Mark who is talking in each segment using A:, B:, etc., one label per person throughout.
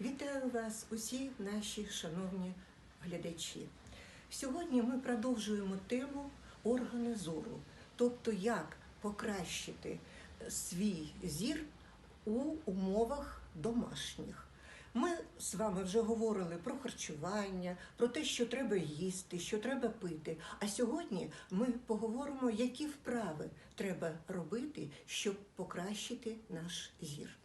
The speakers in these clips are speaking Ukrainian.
A: Вітаю вас, усі наші шановні глядачі. Сьогодні ми продовжуємо тему органи зору, тобто як покращити свій зір у умовах домашніх. Ми з вами вже говорили про харчування, про те, що треба їсти, що треба пити. А сьогодні ми поговоримо, які вправи треба робити, щоб покращити наш зір.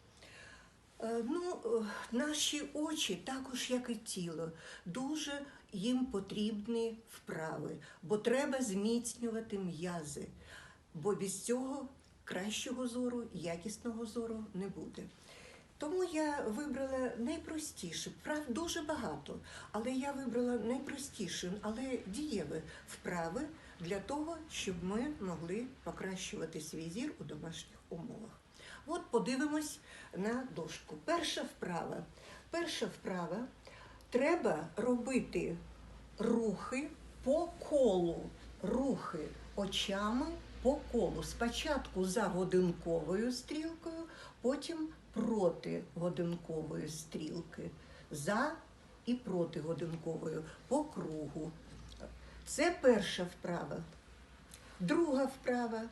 A: Ну, е, наші очі, також як і тіло, дуже їм потрібні вправи, бо треба зміцнювати м'язи, бо без цього кращого зору, якісного зору не буде. Тому я вибрала найпростіше, вправ дуже багато, але я вибрала найпростіші, але дієві вправи для того, щоб ми могли покращувати свій зір у домашніх умовах. От подивимось на дошку. Перша вправа. Перша вправа треба робити рухи по колу, рухи очами по колу. Спочатку за годинковою стрілкою, потім проти годинкової стрілки. За і проти годинкової по кругу. Це перша вправа. Друга вправа.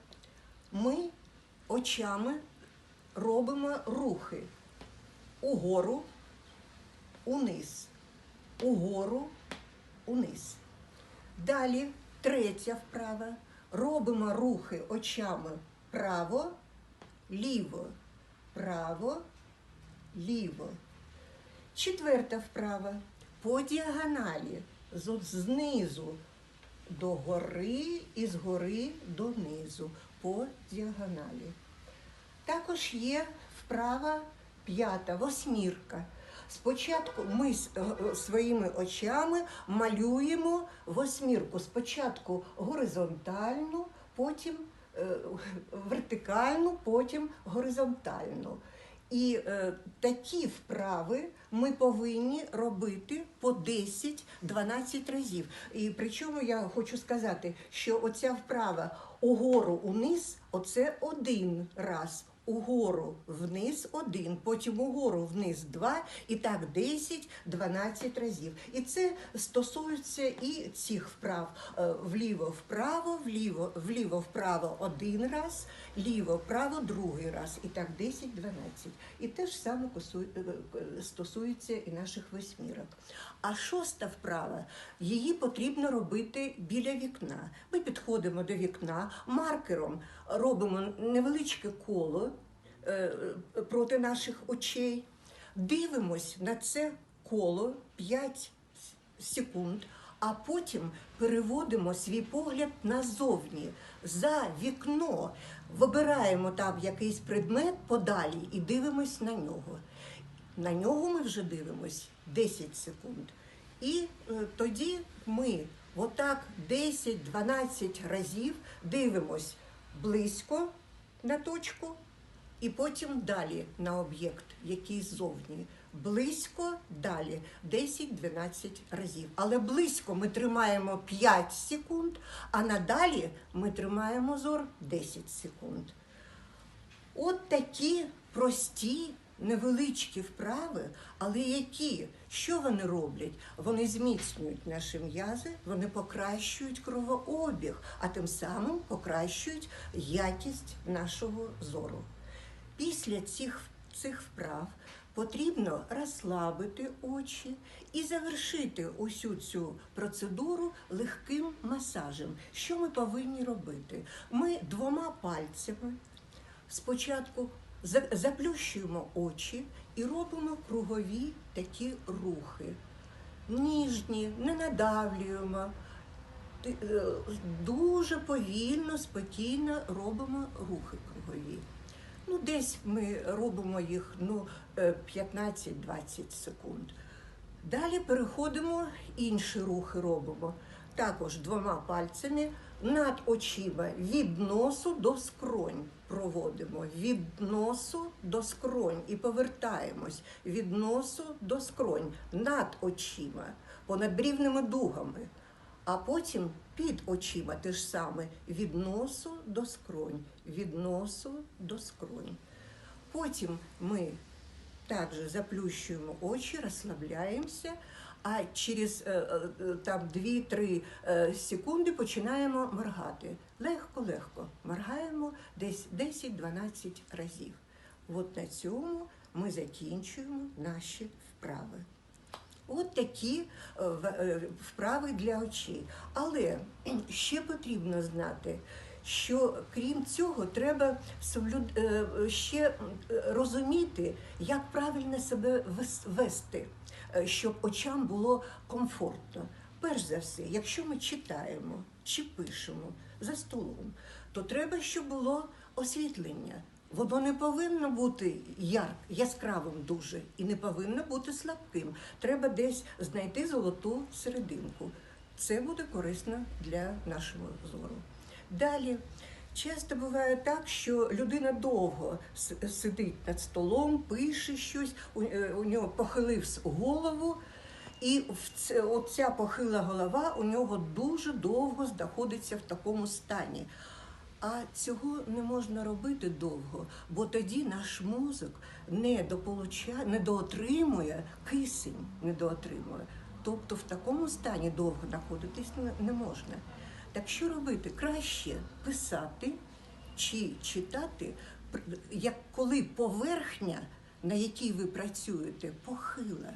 A: Ми очами робимо рухи угору, униз, угору, униз. Далі третя вправа. Робимо рухи очами право, ліво, право, ліво. Четверта вправа. По діагоналі знизу до гори і згори донизу по діагоналі. Також є вправа п'ята, восьмірка. Спочатку ми е, своїми очами малюємо восьмірку. Спочатку горизонтальну, потім е, вертикальну, потім горизонтальну. І е, такі вправи ми повинні робити по 10-12 разів. І причому я хочу сказати, що оця вправа угору униз оце один раз. Угору вниз один, потім угору вниз два, і так 10-12 разів. І це стосується і цих вправ. Е, Вліво-вправо, вліво, вліво-вправо один раз, ліво-вправо другий раз. І так 10-12. І те ж саме е, е, стосується і наших восьмірок. А шоста вправа, її потрібно робити біля вікна. Ми підходимо до вікна маркером, робимо невеличке коло проти наших очей, дивимось на це коло 5 секунд, а потім переводимо свій погляд назовні, за вікно, вибираємо там якийсь предмет подалі і дивимось на нього. На нього ми вже дивимось 10 секунд. І е, тоді ми отак 10-12 разів дивимось близько на точку, і потім далі на об'єкт, який ззовні. Близько далі 10-12 разів. Але близько ми тримаємо 5 секунд, а надалі ми тримаємо зор 10 секунд. От такі прості, невеличкі вправи, але які? Що вони роблять? Вони зміцнюють наші м'язи, вони покращують кровообіг, а тим самим покращують якість нашого зору. Після цих, цих вправ потрібно розслабити очі і завершити усю цю процедуру легким масажем. Що ми повинні робити? Ми двома пальцями спочатку заплющуємо очі і робимо кругові такі рухи. Ніжні, не надавлюємо. Е, Дуже повільно, спокійно робимо рухи кругові. Ну, десь ми робимо їх ну, е, 15-20 секунд. Далі переходимо, інші рухи робимо. Також двома пальцями над очима від носу до скронь проводимо. Від носу до скронь і повертаємось від носу до скронь над очима, понад брівними дугами. А потім під очима те ж саме від носу до скронь, від носу до скронь. Потім ми также заплющуємо очі, розслабляємося, а через е, е, там 2-3 е, секунди починаємо моргати. Легко-легко моргаємо десь 10-12 разів. От на цьому ми закінчуємо наші вправи. От такі е, е, вправи для очей. Але ще потрібно знати, що крім цього, треба е, ще розуміти, як правильно себе вес- вести, щоб очам було комфортно. Перш за все, якщо ми читаємо чи пишемо за столом, то треба, щоб було освітлення. Воно не повинно бути яр, яскравим дуже і не повинно бути слабким. Треба десь знайти золоту серединку. Це буде корисно для нашого зору. Далі. Часто буває так, що людина довго сидить над столом, пише щось, у, е, у нього похилив голову, і в оця похила голова у нього дуже довго знаходиться в такому стані. А цього не можна робити довго, бо тоді наш мозок не дополуча... не доотримує кисень, не доотримує. Тобто в такому стані довго знаходитись не- можна. Так що робити? Краще писати чи читати, як коли поверхня, на якій ви працюєте, похила.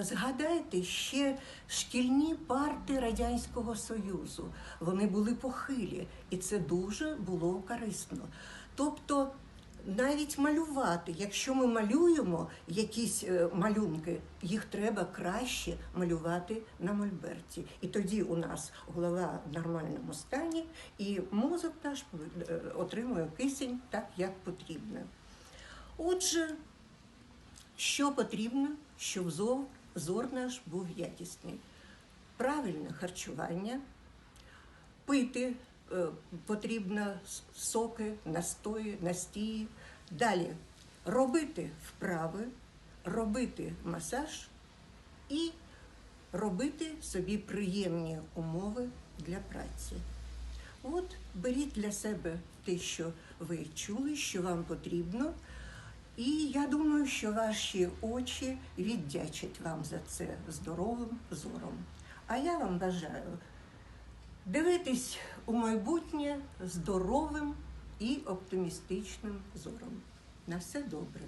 A: Згадайте ще шкільні парти Радянського Союзу. Вони були похилі, і це дуже було корисно. Тобто навіть малювати, якщо ми малюємо якісь е, малюнки, їх треба краще малювати на мольберті. І тоді у нас голова в нормальному стані, і мозок наш е, отримує кисень так, як потрібно. Отже, що потрібно, щоб зор, зор наш був якісний? Правильне харчування, пити е, потрібно соки, настої, настії. Далі робити вправи, робити масаж і робити собі приємні умови для праці. От беріть для себе те, що ви чули, що вам потрібно. І я думаю, що ваші очі віддячать вам за це здоровим зором. А я вам бажаю дивитись у майбутнє здоровим і оптимістичним зором. На все добре.